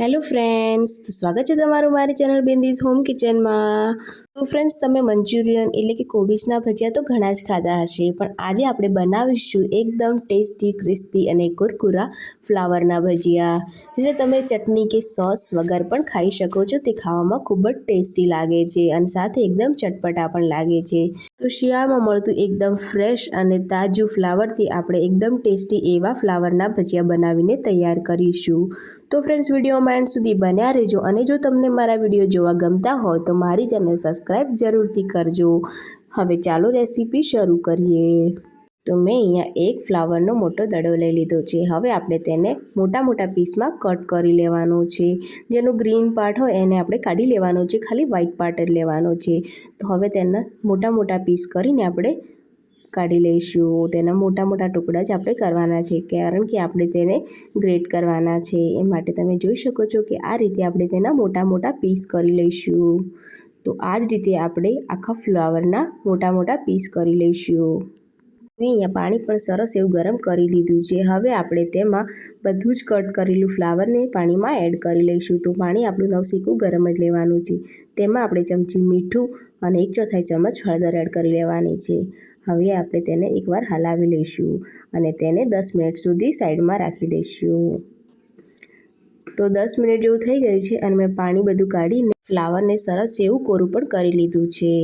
Hello friends તો સ્વાગત છે તમારું મારી ચેનલ બિંદીઝ હોમ કિચનમાં. તો ફ્રેન્ડ્સ તમે મંચુરિયન એટલે કે કોબીજના ભજીયા તો ઘણા જ ખાધા હશે, પણ આજે આપણે બનાવીશું એકદમ ટેસ્ટી, ક્રિસ્પી અને કુરકુરા ફ્લાવરના ભજીયા. જેને તમે ચટણી કે સોસ વગર પણ ખાઈ શકો છો, તે ખાવામાં ખૂબ જ ટેસ્ટી લાગે છે અને સાથે એકદમ ચટપટા પણ લાગે છે. તો શિયાળામાં મળતું એકદમ ફ્રેશ અને તાજું ફ્લાવરથી આપણે એકદમ ટેસ્ટી એવા ફ્લાવરના ભજીયા બનાવીને તૈયાર કરીશું. તો ફ્રેન્ડ્સ વિડીયોમાં એન્ડ સુધી બન્યા રહેજો અને જો તમને મારા વીડિયો જોવા ગમતા હોય તો મારી ચેનલ સબસ્ક્રાઈબ જરૂરથી કરજો. હવે ચાલો રેસીપી શરૂ કરીએ. તો મેં અહીંયા એક ફ્લાવરનો મોટો દડો લઈ લીધો છે. હવે આપણે તેને મોટા મોટા પીસમાં કટ કરી લેવાનો છે. જેનો ગ્રીન પાર્ટ હોય એને આપણે કાઢી લેવાનો છે. ખાલી વ્હાઈટ પાર્ટ જ લેવાનો છે. તો હવે તેના મોટા મોટા પીસ કરીને આપણે કાઢી લઈશું. તેના મોટા મોટા ટુકડા જ આપણે કરવાના છે. કારણ કે આપણે તેને ગ્રેટ કરવાના છે. એ માટે તમે જોઈ શકો છો કે આ રીતે આપણે તેના મોટા મોટા પીસ કરી લઈશું. તો આ જ રીતે આપણે આખા ફ્લાવરના મોટા મોટા પીસ કરી લઈશું. મેં અહીંયા પાણી પણ સરસ એવું ગરમ કરી લીધું છે. હવે આપણે તેમાં બધું જ કટ કરેલું ફ્લાવરને પાણીમાં એડ કરી લઈશું. તો પાણી આપણું નવસીકું ગરમ જ લેવાનું છે. તેમાં આપણે ચમચી મીઠું અને એક ચોથાઈ ચમચ હળદર એડ કરી લેવાની છે. હવે આપણે તેને એકવાર હલાવી લઈશું અને તેને દસ મિનિટ સુધી સાઈડમાં રાખી દઈશું તો દસ મિનિટ જેવું થઈ ગયું છે અને મેં પાણી બધું કાઢીને ફ્લાવરને સરસ એવું કોરું પણ કરી લીધું છે.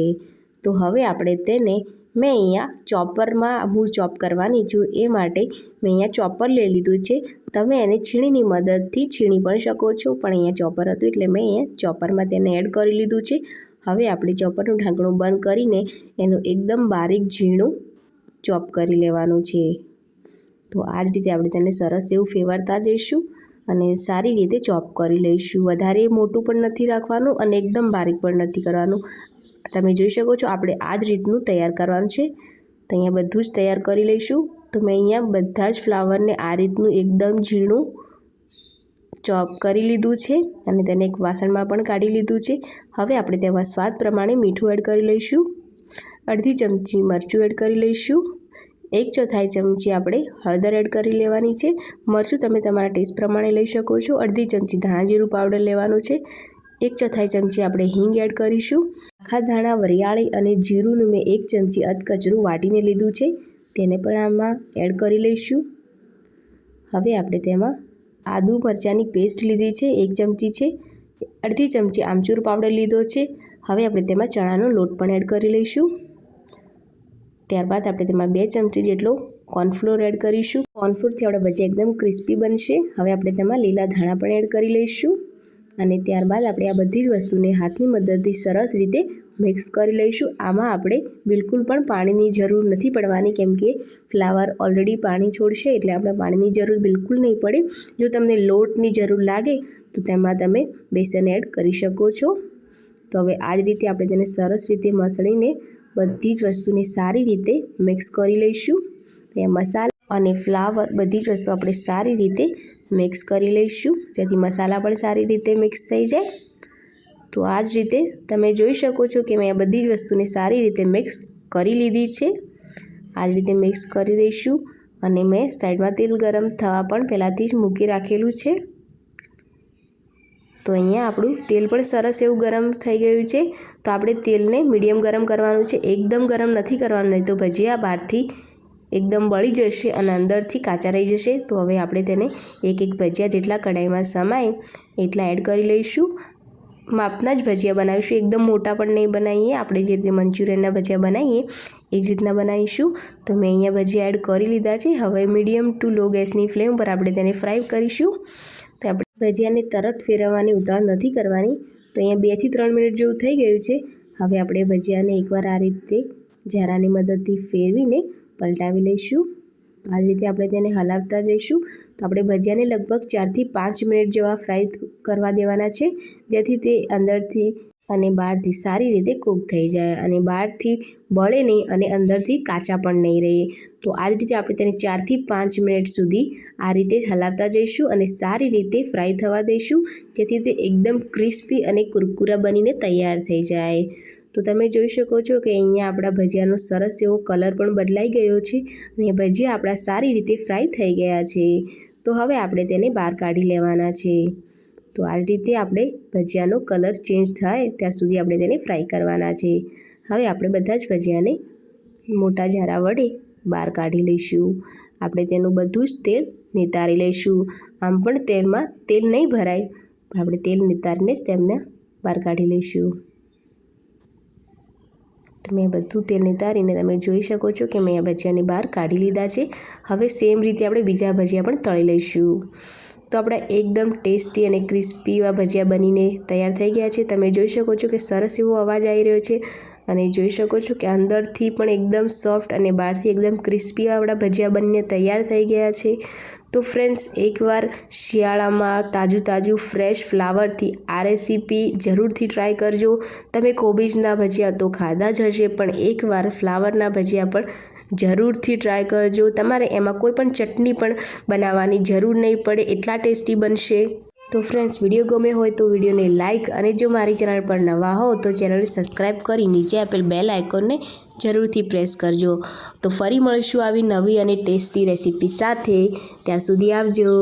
તો હવે આપણે તેને મેં અહીંયા ચોપરમાં હું ચોપ કરવાની છું એ માટે મેં અહીંયા ચોપર લઈ લીધું છે. તમે એને છીણીની મદદથી છીણી પણ શકો છો, પણ અહીંયા ચોપર હતું એટલે મેં અહીંયા ચોપરમાં તેને એડ કરી લીધું છે. હવે આપણે ચોપરનું ઢાંકણું બંધ કરીને એનું એકદમ બારીક ઝીણું ચોપ કરી લેવાનું છે. તો આ જ રીતે આપણે તેને સરસ એવું ફેવરતા જઈશું. અને સારી રીતે ચોપ કરી લઈશું. વધારે મોટું પણ નથી રાખવાનું અને એકદમ બારીક પણ નથી કરવાનું. તમે જોઈ શકો છો, આપણે આ જ રીતનું તૈયાર કરવાનું છે. તો અહીંયા બધું જ તૈયાર કરી લઈશું. તો મેં અહીંયા બધા જ ફ્લાવરને આ રીતનું એકદમ ઝીણું ચોપ કરી લીધું છે અને તેને એક વાસણમાં પણ કાઢી લીધું છે. હવે આપણે તેમાં સ્વાદ પ્રમાણે મીઠું એડ કરી લઈશું. અડધી ચમચી મરચું એડ કરી લઈશું. એક ચોથાઈ ચમચી આપણે હળદર એડ કરી લેવાની છે. મરચું તમે તમારા ટેસ્ટ પ્રમાણે લઈ શકો છો. અડધી ચમચી ધાણા જીરું પાવડર લેવાનું છે. એક ચોથાઈ ચમચી આપણે હિંગ એડ કરીશું. આખા ધાણા વરિયાળી અને જીરુંનું મેં એક ચમચી અધકચરું વાટીને લીધું છે. તેને પણ આમાં એડ કરી લઈશું. હવે આપણે તેમાં આદુ મરચાંની પેસ્ટ લીધી છે. એક ચમચી છે. અડધી ચમચી આમચૂર પાવડર લીધો છે. હવે આપણે તેમાં ચણાનો લોટ પણ એડ કરી લઈશું. ત્યારબાદ આપણે તેમાં બે ચમચી જેટલો કોર્નફ્લોર એડ કરીશું. કોર્નફ્લોરથી આપણે ભજીયા એકદમ ક્રિસ્પી બનશે. હવે આપણે તેમાં લીલા ધાણા પણ એડ કરી લઈશું. અને ત્યારબાદ આપણે આ બધી જ વસ્તુને હાથની મદદથી સરસ રીતે મિક્સ કરી લઈશું. આમાં આપણે બિલકુલ પણ પાણીની જરૂર નથી પડવાની, કેમ કે ફ્લાવર ઓલરેડી પાણી છોડશે, એટલે આપણે પાણીની જરૂર બિલકુલ નહીં પડે. જો તમને લોટની જરૂર લાગે, તો તેમાં તમે બેસન એડ કરી શકો છો. તો હવે આ જ રીતે આપણે તેને સરસ રીતે મસળીને બધી જ વસ્તુને સારી રીતે મિક્સ કરી લઈશું. ત્યાં મસાલા અને ફ્લાવર બધી જ વસ્તુ આપણે સારી રીતે મિક્સ કરી લઈશું. જેથી મસાલા પણ સારી રીતે મિક્સ થઈ જાય. તો આ જ રીતે તમે જોઈ શકો છો કે મેં આ બધી જ વસ્તુને સારી રીતે મિક્સ કરી લીધી છે. આ જ રીતે મિક્સ કરી દઈશું અને મેં સાઈડમાં તેલ ગરમ થવા પણ પહેલાંથી જ મૂકી રાખેલું છે. તો અહીંયા આપણું તેલ પણ સરસ એવું ગરમ થઈ ગયું છે. તો આપણે તેલને મીડિયમ ગરમ કરવાનું છે. એકદમ ગરમ નથી કરવાનું, નહીં તો ભજીયા બહારથી એકદમ બળી જશે અને અંદરથી કાચા રહી જશે. તો હવે આપણે તેને એક એક ભજીયા જેટલા કઢાઈમાં સમાય એટલા એડ કરી લઈશું. માપના જ ભજીયા બનાવીશું. એકદમ મોટા પણ નહીં બનાવીએ. આપણે જે રીતે મંચુરિયનના ભજીયા બનાવીએ એ જ રીતના બનાવીશું. તો મેં અહીંયા ભજીયા એડ કરી લીધા છે. હવે મીડિયમ ટુ લો ગેસની ફ્લેમ પર આપણે તેને ફ્રાય કરીશું. ભજીયાને તરત ફેરવવાની ઉતાવળ નથી કરવાની, તો અહીંયા બેથી ત્રણ મિનિટ જેવું થઈ ગયું છે. હવે આપણે ભજીયાને એકવાર આ રીતે ઝારાની મદદથી ફેરવીને પલટાવી લઈશું. આ રીતે આપણે તેને હલાવતા જઈશું. તો આપણે ભજીયાને લગભગ ચારથી પાંચ મિનિટ જેવા ફ્રાય કરવા દેવાના છે, જેથી તે અંદરથી અને બહારથી સારી રીતે કૂક થઈ જાય અને બહારથી બળે નહીં અને અંદરથી કાચા પણ નહીં રહે. તો આ જ રીતે આપણે તેને ચારથી પાંચ મિનિટ સુધી આ રીતે હલાવતા જઈશું અને સારી રીતે ફ્રાય થવા દઈશું, જેથી તે એકદમ ક્રિસ્પી અને કુરકુરા બનીને તૈયાર થઈ જાય. તો તમે જોઈ શકો છો કે અહીંયા આપણા ભજીયાનો સરસ એવો કલર પણ બદલાઈ ગયો છે અને ભજીયા આપણા સારી રીતે ફ્રાય થઈ ગયા છે. તો હવે આપણે તેને બહાર કાઢી લેવાના છે. તો આ જ રીતે આપણે ભજીયાનો કલર ચેન્જ થાય ત્યાર સુધી આપણે તેને ફ્રાય કરવાના છે. હવે આપણે બધા જ ભજીયાને મોટા ઝારા વડે બહાર કાઢી લઈશું. આપણે તેનું બધું જ તેલ નિતારી લઈશું. આમ પણ તેલમાં તેલ નહીં ભરાય, પણ આપણે તેલ નિતારીને જ તેમને બહાર કાઢી લઈશું. તો મેં બધું તેલ નિતારીને તમે જોઈ શકો છો કે મેં આ ભજીયાને બહાર કાઢી લીધા છે. હવે સેમ રીતે આપણે બીજા ભજીયા પણ તળી લઈશું. તો આપણા એકદમ ટેસ્ટી અને ક્રિસ્પી એવા ભજીયા બનીને તૈયાર થઈ ગયા છે. તમે જોઈ શકો છો કે સરસ એવો અવાજ આવી રહ્યો છે. અને જોઈ શકો છો કે અંદરથી પણ એકદમ સોફ્ટ અને બહારથી એકદમ ક્રિસ્પી આપણા ભજીયા બંને તૈયાર થઈ ગયા છે. તો ફ્રેન્ડ્સ, એકવાર શિયાળામાં તાજું તાજું ફ્રેશ ફ્લાવરથી આ રેસીપી જરૂરથી ટ્રાય કરજો. તમે કોબીજના ભજીયા તો ખાધા જ હશે, પણ એકવાર ફ્લાવરના ભજીયા પણ જરૂરથી ટ્રાય કરજો. તમારે એમાં કોઈ પણ ચટણી પણ બનાવવાની જરૂર નહીં પડે, એટલા ટેસ્ટી બનશે. તો ફ્રેન્ડ્સ વીડિયો ગમે હોય તો વિડીયોને લાઇક અને જો મારી ચેનલ પર નવા હો તો ચેનલને સબસ્ક્રાઈબ કરી નીચે આપેલ બેલ આઇકોનને જરૂરથી પ્રેસ કરજો. તો ફરી મળીશું આવી નવી અને ટેસ્ટી રેસીપી સાથે. ત્યાર સુધી આવજો.